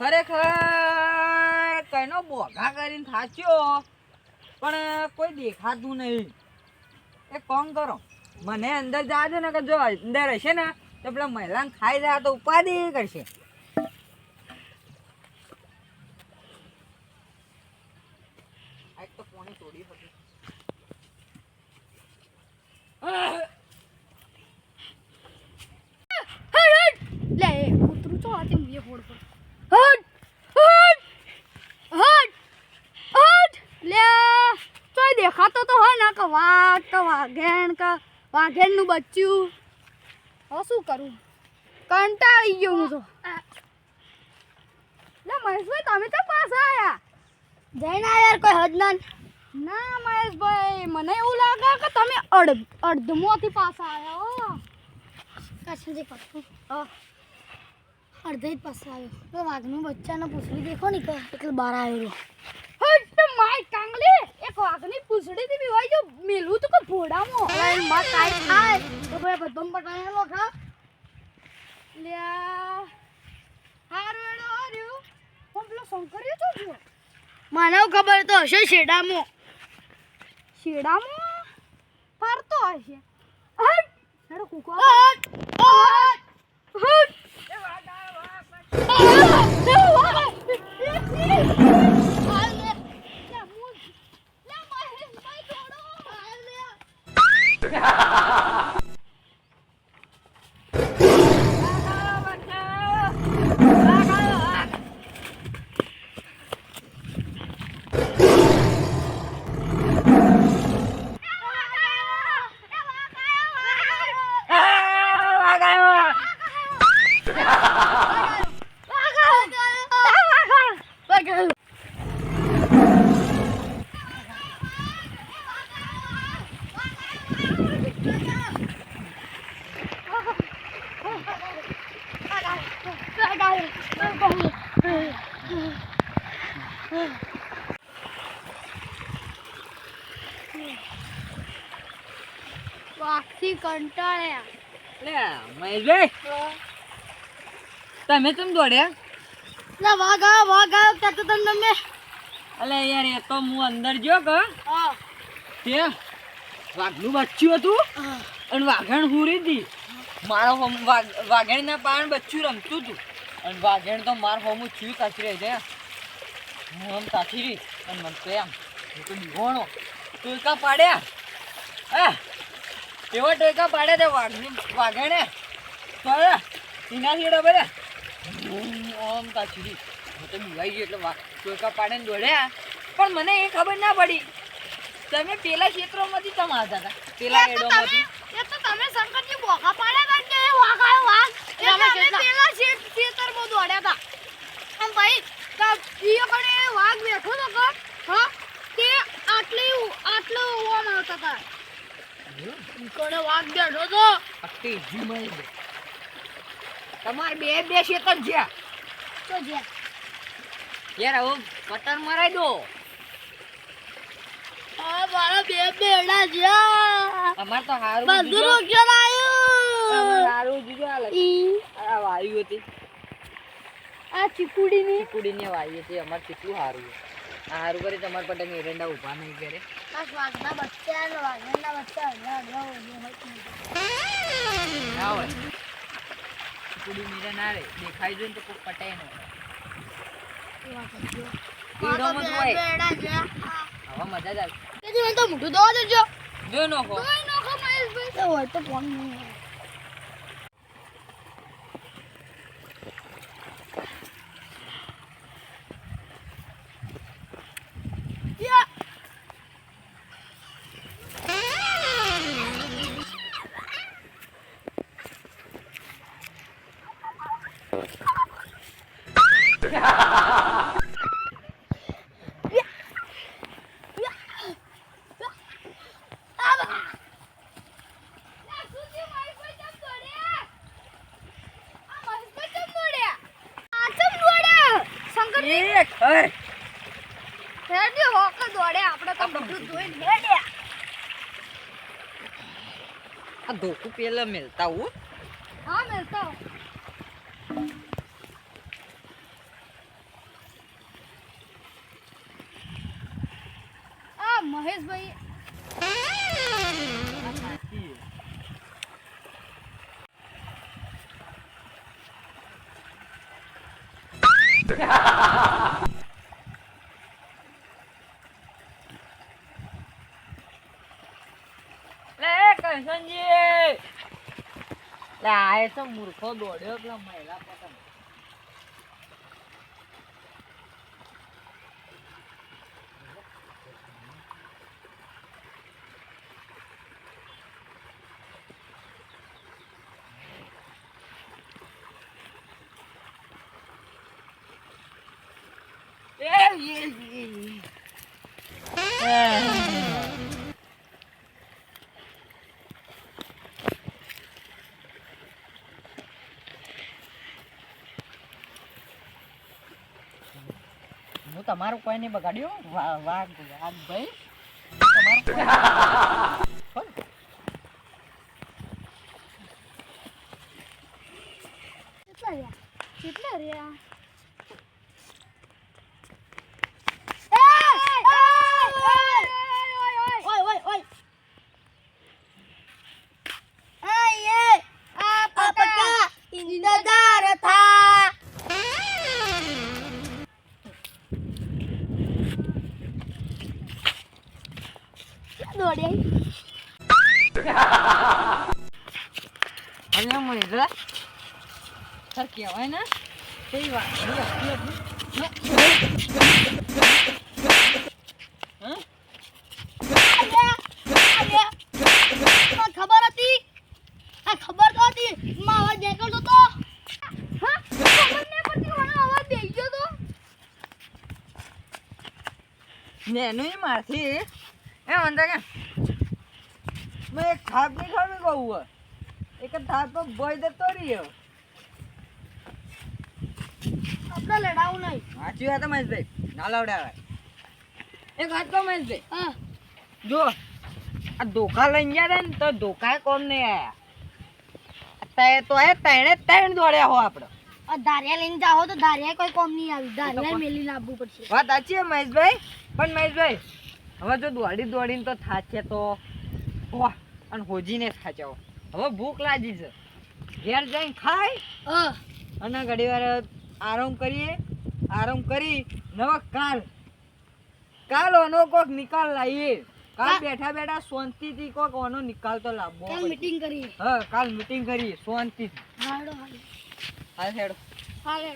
ખરેખર કઈનો બોઘા કરીને થાચ્યો પણ કોઈ દેખાતું નહીં એ કોણ કરો મને અંદર જવા દે ને કે જો અંદર હશે ને તો પેલા મહિલાને ખાઈ જાય તો ઉપાધિ કરશે લે એ કૂતરું તો આતે મુએ ફોડ પર હટ હટ હટ હટ લે તોય દેખાતો તો હોય ને કે વાઘ કે વાઘેણ કે વાઘેણનું બચ્ચું હવે શું કરું? કંટાળી ગયો હું તો. ના મહેશભાઈ તમે તો પાછા આવ્યા જઈને યાર કોઈ હદનાન. ના મહેશભાઈ મને એવું લાગે કે તમે અડ અડધમોથી પાછા આવ્યા હો. કશું જે કરતું અડધે જ પાસે આવ્યો. વાઘનું બચ્ચાને પૂછવી દેખો ને કે એટલે બહાર આવ્યો એક પૂછડી થી બીવાઈ જો મેલું તો કે ભોડામાં અરે મત કાઈ થાય? તો ભાઈ બધમ પટાણેલો ખા લ્યા. હારું એડો હાર્યું પણ પેલો શંકર તો ગયો મને ખબર તો હશે શેડામો. શેડામો? ફરતો હશે. હટ. હેડો કુકો હટ હટ. વાઘથી કંટાળ્યા લે મહેશભાઈ. તમે તમ દોડ્યા? લે વાગા વાગા કહેતો તને તમે અલે યાર એ તો હું અંદર જો કે? હા. તે વાઘનું બચ્ચું હતું? અને વાઘણ હુરી હતી મારો વાઘણના પાણ બચ્ચું રમતું હતું અને વાઘણ તો માર હોમ છું કાચી રહી હું આમ કાચી રહી અને મને તો એમ તો દીવાણો ટોયકા પાડ્યા? હે? એવા ટેકા પાડ્યા તે વાઘે ને તો એના છેડા બધા ઓમ કાચી તો બીવાઈ ગયો એટલે ટેકા પાડે ને દોડ્યા. પણ મને એ ખબર ના પડી. તમે પેલા ક્ષેત્રોમાંથી તમે આવતા હતા. પેલા એડોમાંથી. એ તો તમે શંકરજી બોખા પાડ્યા હતા કે વાઘ આવ્યો? વાઘ? અમે કેટલા- પેલા શેત ખેતરમાં દોડ્યા હતા. આમ ભાઈ તા ઈ કણે વાઘ બેઠો તો કે હા તે આટલી આટલો ઓમ આવતા હતા. ઈ કણે વાઘ તો જીમાઈ ગઈ. તમારે બે બે ક્ષેત્ર છે તો જે યાર હવે કટર મરાઈ દો. આ મારા બે બેડા જ્યાં. અમાર તો હારું બધું જીજો. રોક્યો હારું જીજો આ લઈ. ઈ. આ વાયુ હતી. આ ચીકુડીની. કુડીને વાયુ હતી અમાર કેટલું હારું છે. હારું કરી તમારા પટે એરંડા ઊભા નહીં કરે વાઘના બચ્ચા ને વાઘના બચ્ચા. ના હોય. કુડી મીરા ના રે. દેખાય જોઈએ તો કોઈ પટે નહીં ઈડોમાં જ હોય. બેડા જ્યાં હવે મજા જ આવે. તેથી મને તો મોઢું ધોવા દેજો જો નો નાખો તો ફોન નહીં હોય. યા. આબા. લા સુજી મારી કોઈ ચમ દોડ્યા આ મારી કોઈ ચમ દોડ્યા આ ચમ દોડ્યા શંકરજી એ ખર હેડી હોક દોડે આપણે તો બધું જોઈને હેડ્યા આ ધોકું મેલતા હું. હા, મેલતા મહેશભાઈ લે કરશનજી લે આ એ તો મૂર્ખો દોડ્યો પેલા મહિલા પતંગ હું તમારું કોઈ નહીં બગાડ્યું? વાઘ વાઘ ભાઈ? કેટલા રહ્યા? કેટલા રહ્યા? અરે મહિલા સર કહેવાય ને. તે વાત? ખબર હતી? આ ખબર તો હતી. માં અવાજ નીકળતો તો. તો. નેનું મારથી એ મને કે મેં એક થાપ નહીં ખાવી કહું હે. એક થાપ તો બોય દેતો રહ્યો. આપણે લડાવું નહીં. સાચી વાત મહેશભાઈ. ના લવડાવાય. એક વાત કહું મહેશભાઈ. હા. જો આ ધોકા લઈને ગયા ને તો ધોકા કોમ નહીં આયા. તે તો એ ત્રણે ત્રણ દોડ્યા હો આપણે આ ધારિયા લઈને જાઓ તો ધારિયા કોઈ કોમ નહીં આવી. ધારિયા મેલીને આવવું પડશે. વાત સાચી મહેશભાઈ. પણ મહેશભાઈ હવે જો દોડી દોડીને તો થાચે તો વાહ અને હોજીને થાચે હો. હવે ભૂખ લાગી છે. ઘેર જઈને ખાય અને ઘડી વાર આરામ કરીએ. આરામ કરી નવા કાલ. કાલ ઓનો કોક નિકાલ લાવીએ કાલ બેઠા બેઠા બેઠા શાંતિથી કોક ઓનો નિકાલ તો લાવવો કાલ મીટિંગ કરી હા કાલ મીટિંગ કરીએ શાંતિથી. હાડો હાલો. હા હેડો. હાડો.